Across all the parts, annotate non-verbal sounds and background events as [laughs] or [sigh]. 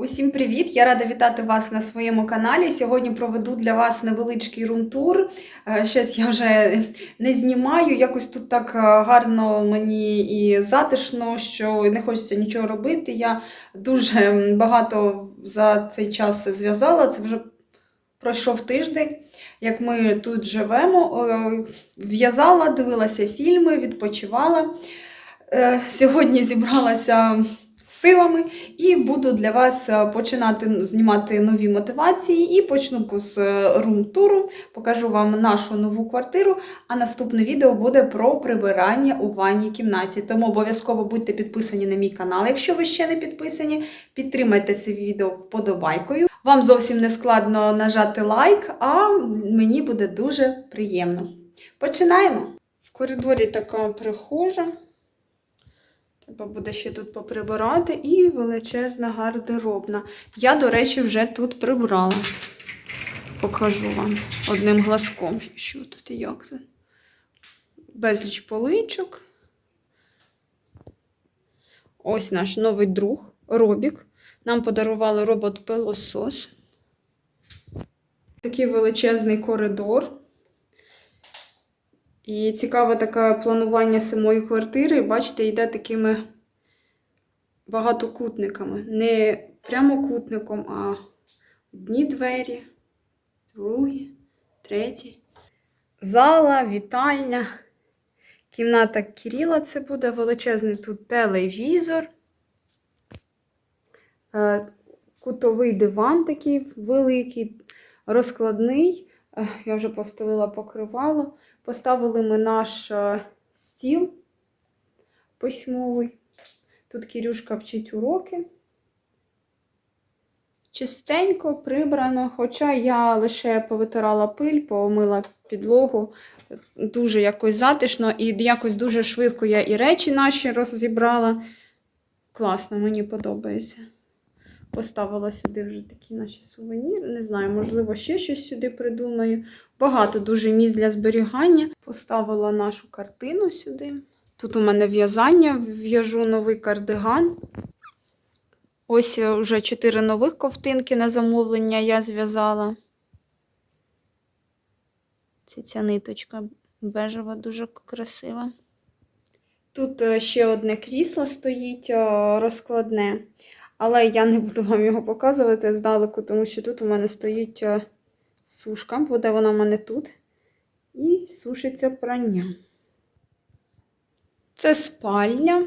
Усім привіт! Я рада вітати вас на своєму каналі. Сьогодні проведу для вас невеличкий рум-тур. Е, Щось я вже не знімаю. Якось тут так е, гарно мені і затишно, що не хочеться нічого робити. Я дуже багато за цей час зв'язала. Це вже пройшов тиждень, як ми тут живемо. Е, В'язала, дивилася фільми, відпочивала. Сьогодні зібралася силами і буду для вас е, починати знімати нові мотивації. І почну з е, рум-туру, покажу вам нашу нову квартиру. А наступне відео буде про прибирання у ванній кімнаті. Тому обов'язково будьте підписані на мій канал, якщо ви ще не підписані. Підтримайте це відео вподобайкою. Вам зовсім не складно нажати лайк, а мені буде дуже приємно. Починаємо! В коридорі така прихожа. Треба буде ще тут поприбирати і величезна гардеробна. Я, до речі, вже тут прибрала. Покажу вам одним глазком, що тут і як це. Безліч поличок. Ось наш новий друг Робік. Нам подарували робот-пилосос. Такий величезний коридор. І цікаве таке планування самої квартири, бачите, йде такими багатокутниками. Не прямокутником, а одні двері, другі, треті. Зала, вітальня. Кімната Кирила це буде величезний тут телевізор. Е, Кутовий диван такий великий, розкладний. Я вже постелила покривало. Поставили ми наш е, стіл письмовий. Тут Кірюшка вчить уроки. Чистенько, прибрано, хоча я лише повитирала пиль, помила підлогу. Дуже якось затишно і якось дуже швидко я і речі наші розібрала. Класно, мені подобається. Поставила сюди вже такі наші сувеніри. Не знаю, можливо, ще щось сюди придумаю. Багато дуже місць для зберігання. Поставила нашу картину сюди. Тут у мене в'язання, в'яжу новий кардиган. Ось вже чотири нових ковтинки на замовлення я зв'язала. Це ця ниточка бежева, дуже красива. Тут е, ще одне крісло стоїть е, розкладне. Але я не буду вам його показувати здалеку, тому що тут у мене стоїть е, сушка. Буде вона в мене тут. І сушиться прання. Це спальня.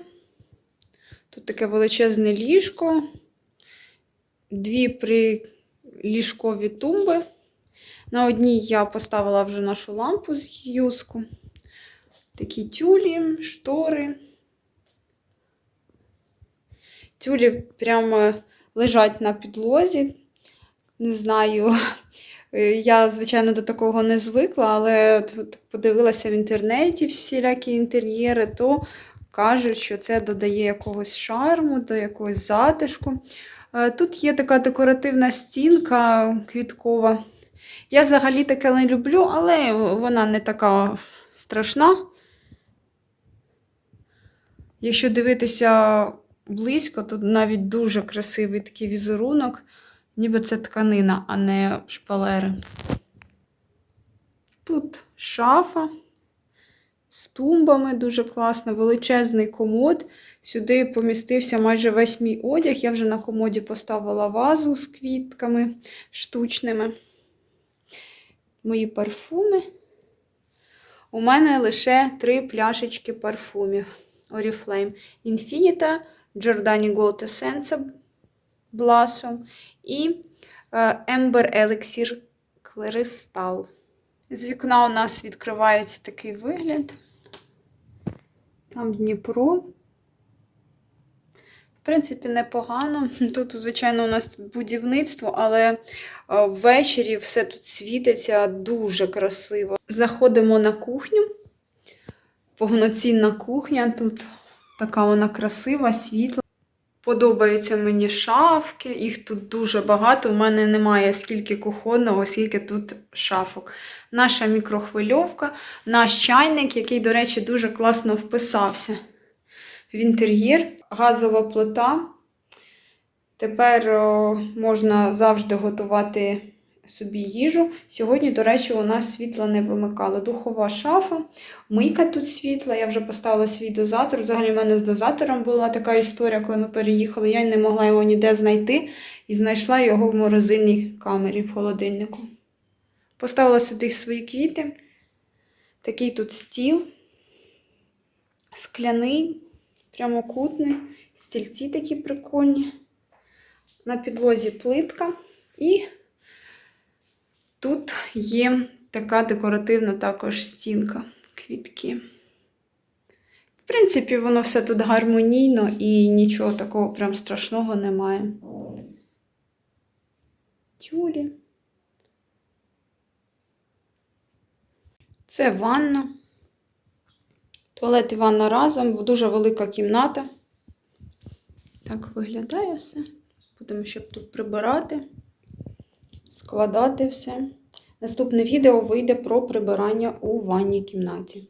Тут таке величезне ліжко, дві приліжкові тумби. На одній я поставила вже нашу лампу з юску. Такі тюлі, штори. Тюлі прямо лежать на підлозі. Не знаю, [laughs] я, звичайно, до такого не звикла, але подивилася в інтернеті всілякі інтер'єри, то кажуть, що це додає якогось шарму, до якогось затишку. Тут є така декоративна стінка квіткова. Я взагалі таке не люблю, але вона не така страшна. Якщо дивитися близько, тут навіть дуже красивий такий візерунок, ніби це тканина, а не шпалери. Тут шафа з тумбами, дуже класно, величезний комод. Сюди помістився майже весь мій одяг. Я вже на комоді поставила вазу з квітками штучними. Мої парфуми. У мене лише три пляшечки парфумів Oriflame Infinita, Giordani Gold Essence Blossom і Ember Elixir Crystal. З вікна у нас відкривається такий вигляд. Там Дніпро. В принципі, непогано. Тут, звичайно, у нас будівництво, але ввечері все тут світиться дуже красиво. Заходимо на кухню. Повноцінна кухня. Тут така вона красива, світла. Подобаються мені шафки, їх тут дуже багато. У мене немає скільки кухонного, скільки тут шафок. Наша мікрохвильовка, наш чайник, який, до речі, дуже класно вписався в інтер'єр. Газова плита. Тепер о, можна завжди готувати собі їжу. Сьогодні, до речі, у нас світло не вимикало. Духова шафа, мийка тут світла. Я вже поставила свій дозатор. Взагалі, в мене з дозатором була така історія, коли ми переїхали. Я не могла його ніде знайти і знайшла його в морозильній камері в холодильнику. Поставила сюди свої квіти. Такий тут стіл, скляний, прямокутний, стільці такі прикольні. На підлозі плитка. І тут є така декоративна також стінка квітки. В принципі, воно все тут гармонійно і нічого такого прям страшного немає. Тюлі. Це ванна. Туалет і ванна разом, дуже велика кімната. Так виглядає все. Будемо ще тут прибирати, складати все. Наступне відео вийде про прибирання у ванній кімнаті.